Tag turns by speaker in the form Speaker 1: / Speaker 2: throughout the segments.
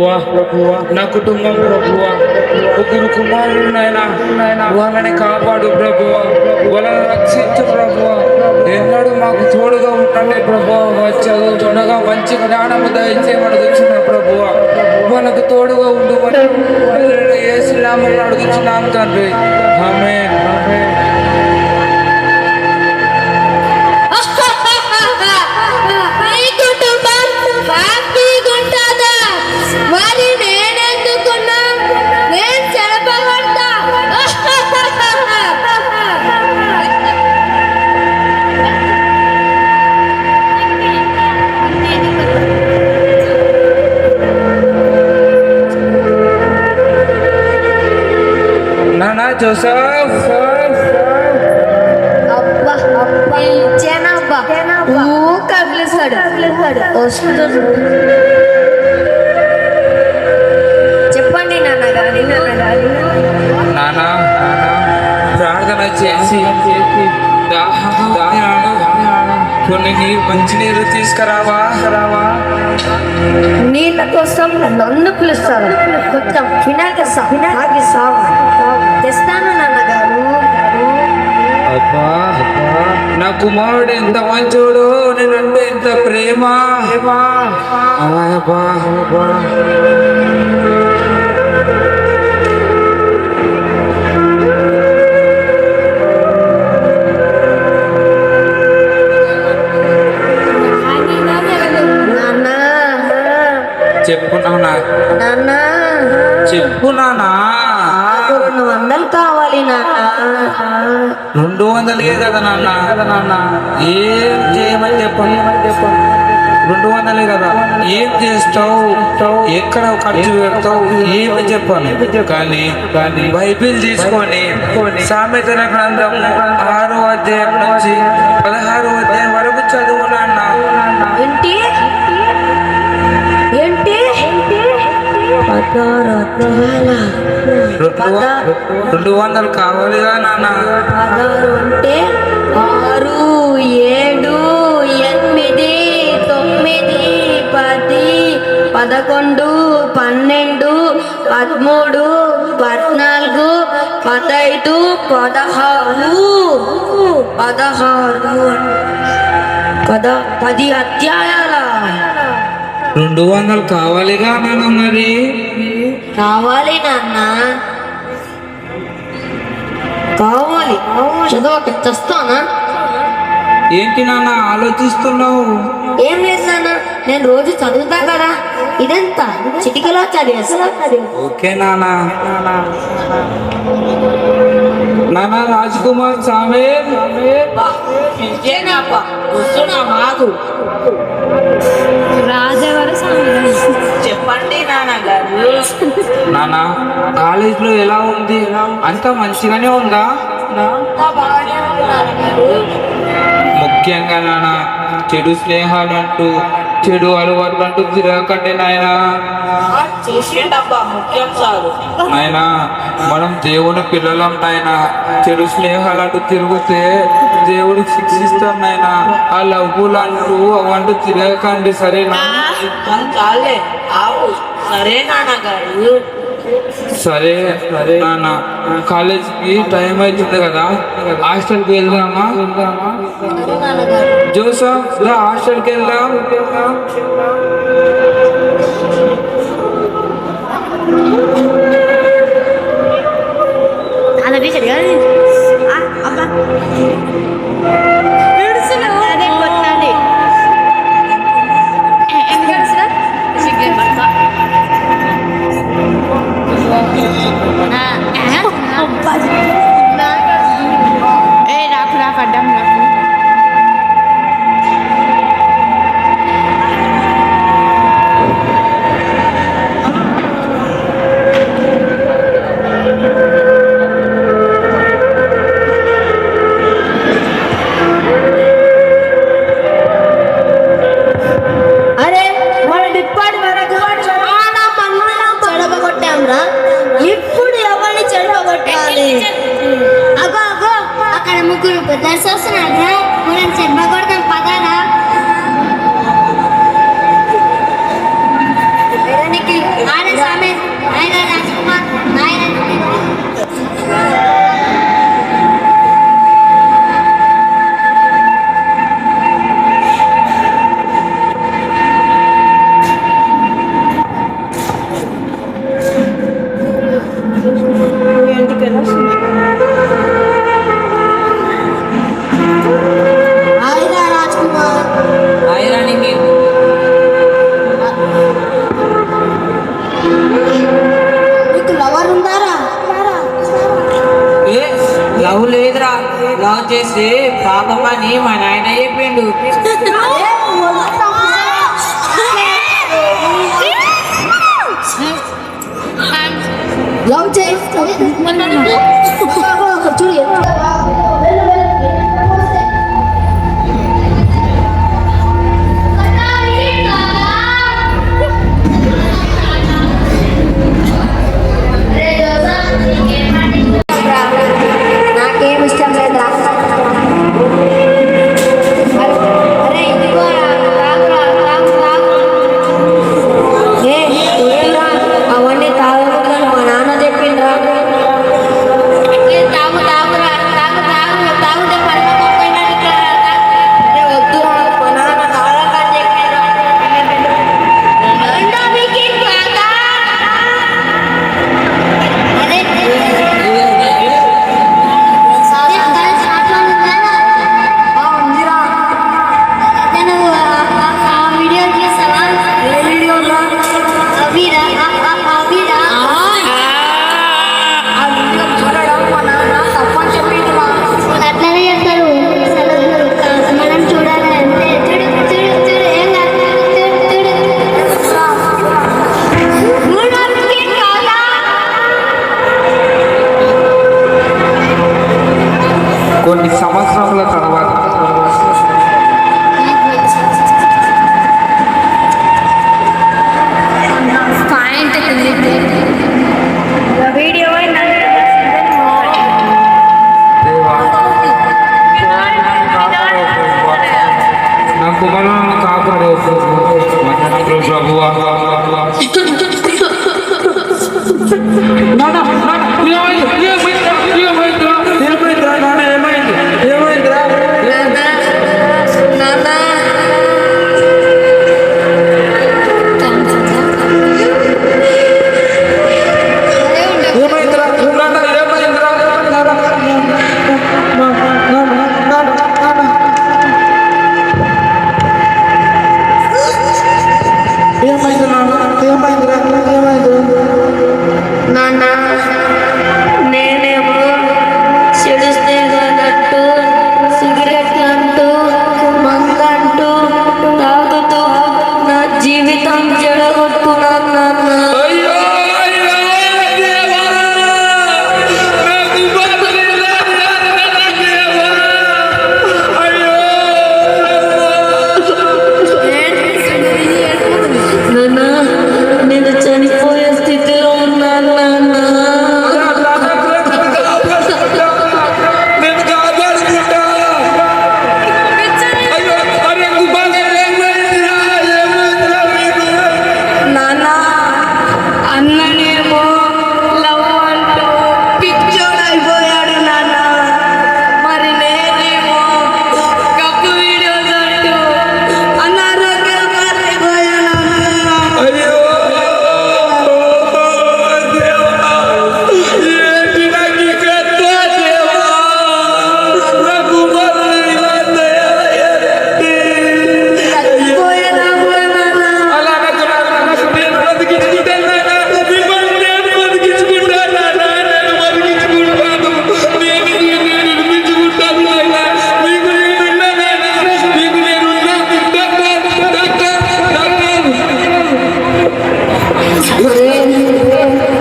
Speaker 1: నా కుటుంబం ప్రభువా ముగ్గురు కుమారులు నాయన వాళ్ళని కాపాడు ప్రభువా వాళ్ళని రక్షించు ప్రభువా. ఎన్నడూ మాకు తోడుగా ఉండండి ప్రభువా వారు చదువుతుండగా మంచి జ్ఞానం దయచేయమని వచ్చిన ప్రభువా. వాళ్ళకు తోడుగా ఉండు ఏసునామని అడుగుతున్నాం తండ్రి. ఆమె
Speaker 2: ఊ కదిలిస్తాడు వస్తుంది చెప్పండి నాన్నగారు నాన్నగారు
Speaker 1: నానా ప్రార్థన చేసి దాహం దాహం కొన్ని నీరు మంచి నీరు తీసుకురావా? రావా
Speaker 2: నీళ్ళ కోసం నన్ను పిలుస్తారు కొంచెం వినాక సాగి సాగు తెస్తాను నాన్నగారు.
Speaker 1: అబ్బా నా కుమారుడు ఎంత మంచోడు నేనంటే ఎంత ప్రేమ? అబ్బా, అబ్బా, చెప్పు నానా
Speaker 2: నాన్న.
Speaker 1: చెప్పు నానా
Speaker 2: రెండు వందలు కావాలి నాన్న.
Speaker 1: రెండు వందలకే కదా నాన్న? కదా నాన్న ఏం చేయమని చెప్పండి ఏమని చెప్పండి రెండు వందలే కదా. ఏం చేస్తావు? ఎక్కడ ఖర్చు పెడతావు? ఏమి చెప్పాను కానీ కానీ బైబిల్ తీసుకొని సామెతల గ్రంథం ఆరో అధ్యాయం నుంచి పదహారో అధ్యాయం వరకు చదువు నాన్న.
Speaker 2: ఏంటి?
Speaker 1: రెండు వందలు కావాలిగా నాన్న
Speaker 2: పదహారు అంటే ఆరు ఏడు ఎనిమిది తొమ్మిది పది పదకొండు పన్నెండు పదమూడు పద్నాలుగు పదైదు పదహారు పదహారు పద పది అధ్యాయ
Speaker 1: రెండు వందలు కావాలిగా నాన్న మరి.
Speaker 2: కావాలి నాన్న. కావాలి. చదవక తెస్తానా
Speaker 1: ఏంటి నాన్న ఆలోచిస్తున్నావు?
Speaker 2: ఏం లేదు నాన్న నేను రోజు చదువుతా కదా. ఇదంతా? చిటికలో చదివేస్తా
Speaker 1: ఓకే నానా నానా రాజ్ కుమార్ సామే
Speaker 2: మాకు
Speaker 3: చెప్పండి నాన్నగారు.
Speaker 1: నానా కాలేజ్లో ఎలా ఉంది? అంతా మంచిగానే ఉందా? ముఖ్యంగా నాన్న చెడు స్నేహాలు అంటూ చెడు అలవాట్లు అంటూ తిరగకండి నాయనా
Speaker 3: చేసిండబ్బా ముఖ్యం సారు.
Speaker 1: నాయనా మనం దేవుని పిల్లలం నాయనా. చెడు స్నేహాలు అంటూ తిరిగితే దేవుడు శిక్షిస్తాం నాయనా ఆ లవ్వులు అంటూ అవంటూ తిరగకండి సరేనా?
Speaker 3: చాలే. ఆవు సరే నాన్నగారు
Speaker 1: సరే సరే నాన్న. కాలేజీకి టైం అవుతుంది కదా? హాస్టల్కి వెళ్దామా? వెళ్దామా జోసఫ్ హాస్టల్కి వెళ్దాం.
Speaker 4: లవ్
Speaker 2: లేదురా లవ్
Speaker 3: చేస్తే పాపం అని మా నాయన చెప్పిండు
Speaker 2: లవ్ చేసి చూడు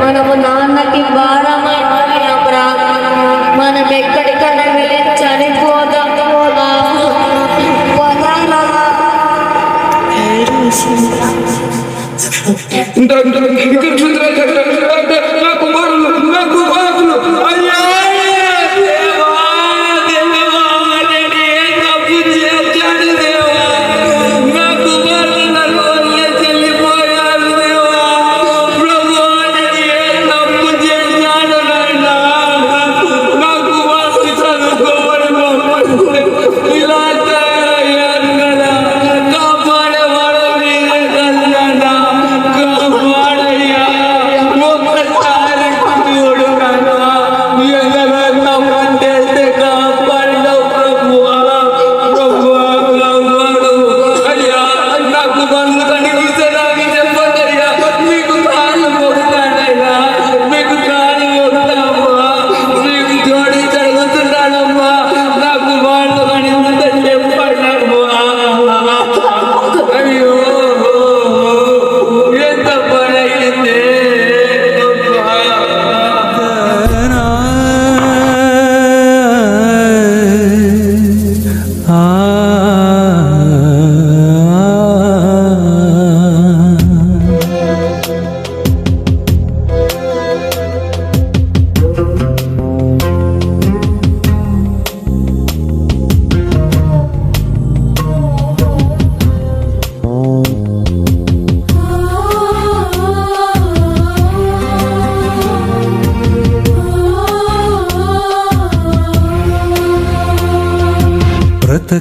Speaker 2: మనము నాన్నకి భారమైపోయామురా మనం ఎక్కడికైనా వెళ్ళి చనిపోదాం ఇంత
Speaker 1: ఇంత ఇక్కడ చూద్దాం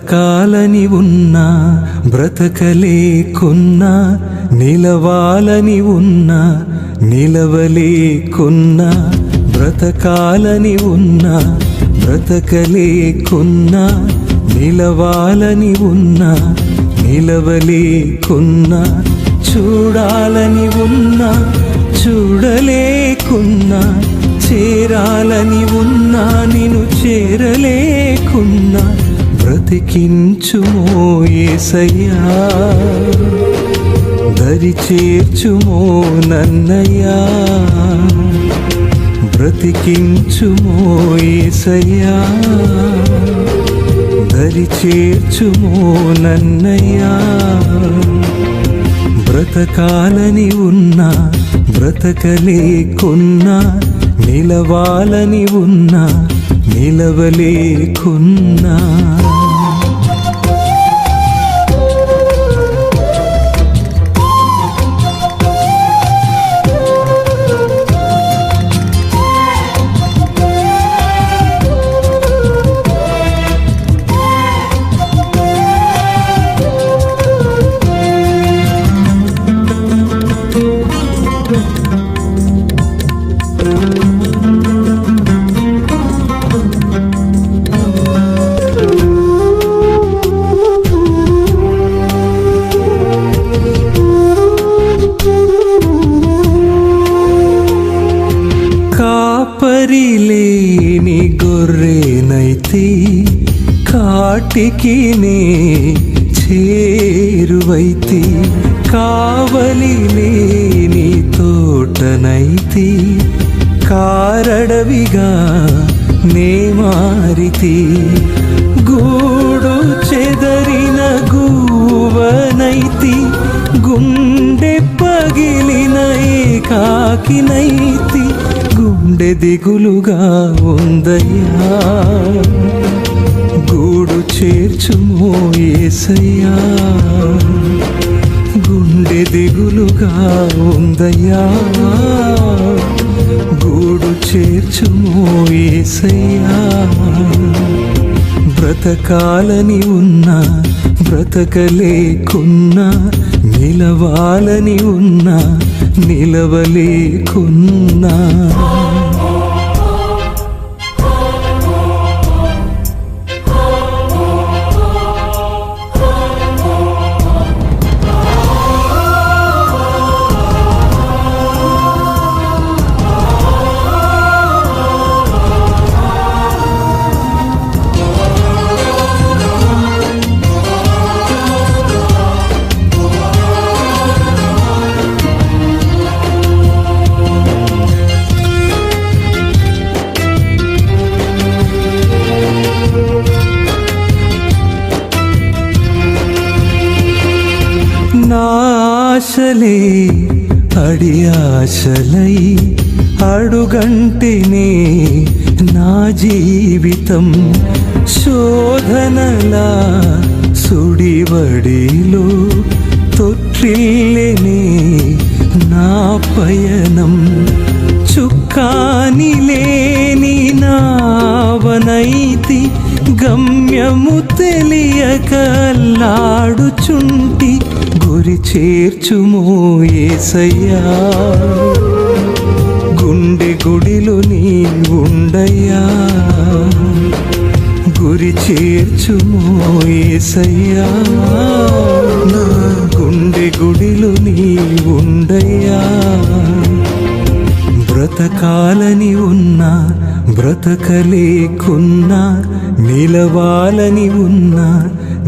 Speaker 5: బ్రతకాలని ఉన్నా బ్రతకలేకున్నా నిలవాలని ఉన్నా నిలవలేకున్నా బ్రతకాలని ఉన్నా బ్రతకలేకున్నా నిలవాలని ఉన్నా నిలవలేకున్నా చూడాలని ఉన్నా చూడలేకున్నా చేరాలని ఉన్నా నేను చేరలేకున్నా. బ్రతికించుమో ఏసయ్యా. దరి చేర్చుమో నన్నయ్యా. బ్రతికించుమో ఏసయ్యా. దరి చేర్చుమో నన్నయ్యా. బ్రతకాలని ఉన్నా బ్రతకలేకున్నా నిలవాలని ఉన్నా నిలవలేకున్నా. కాటికి నే చేరువైతి కావలి లేని తోటనైతి కారడవిగా నే మారితి. గూడు చెదరిన గూవనైతి గుండె పగిలిన ఏకాకినైతి గుండె దిగులుగా ఉందయ్యా. చేర్చుమో ఏసయ్యా. గుండె దిగులుగా ఉందయ్యా. గూడు చేర్చుమో ఏసయ్యా. బ్రతకాలని ఉన్నా బ్రతకలేకున్నా నిలవాలని ఉన్నా నిలవలేకున్నా. ఆశలే అడి ఆశలై అడుగంటినే నా జీవితం శోధనలా సుడివడిలో తొట్టిల్లెనే నా పయనం. చుక్కాని లేని నావనైతి గమ్యము తెలియక లాడుచుంటి గురి చేర్చుమో ఏసయ్యా. గుండె గుడిలో నీ ఉండయ్యా. గురి చేర్చుమో ఏసయ్యా. నా గుండె గుడిలో నీ ఉండయ్యా. బ్రతకాలని ఉన్నా బ్రతకలేకున్నా నిలవాలని ఉన్నా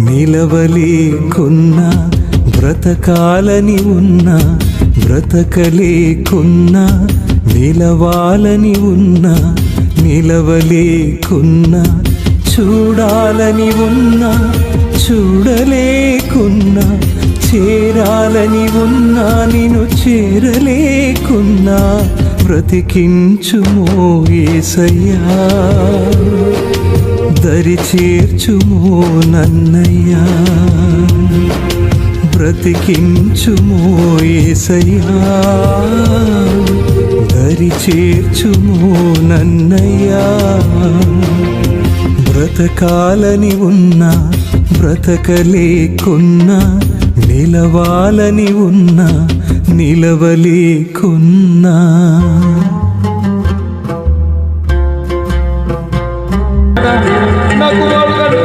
Speaker 5: నిలవలేకున్నా బ్రతకాలని ఉన్నా బ్రతకలేకున్నా నిలవాలని ఉన్నా నిలవలేకున్నా చూడాలని ఉన్నా చూడలేకున్నా చేరాలని ఉన్నా నేను చేరలేకున్నా. బ్రతికించుమో ఏసయ్యా. దరి చేర్చుమో నన్నయ్యా. బ్రతికించుమో ఏసయ్యా. దరి చేర్చుమో నన్నయ్యా. బ్రతకాలని ఉన్నా బ్రతకలేకున్నా నిలవాలని ఉన్నా నిలవలేకున్నా.
Speaker 1: నాకు వాడు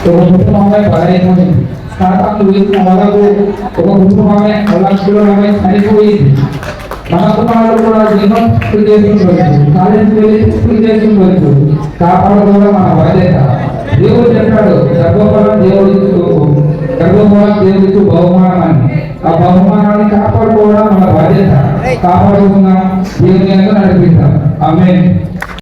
Speaker 1: ఒక కుటుంబమే బలైపోయింది స్టార్టప్లు వేసిన వాళ్ళకు ఒక కుటుంబమే లక్షలమే చనిపోయింది మన కుటుంబాలు కూడా ఎన్నో స్కూల్ చేస్తుండొచ్చు కాలేజీకి వెళ్ళి స్కూల్ చేస్తుండొచ్చు కాపాడుకోవడం మన బాధ్యత దేవుడు చెప్పాడు గర్భఫలం దేవుడి గర్భఫలం దేవుడికి బహుమానం అని ఆ బహుమానాన్ని కాపాడుకోవడం మన బాధ్యత కాపాడుకుందాం దేవుని యొక్క నడిపిద్దాం ఆమె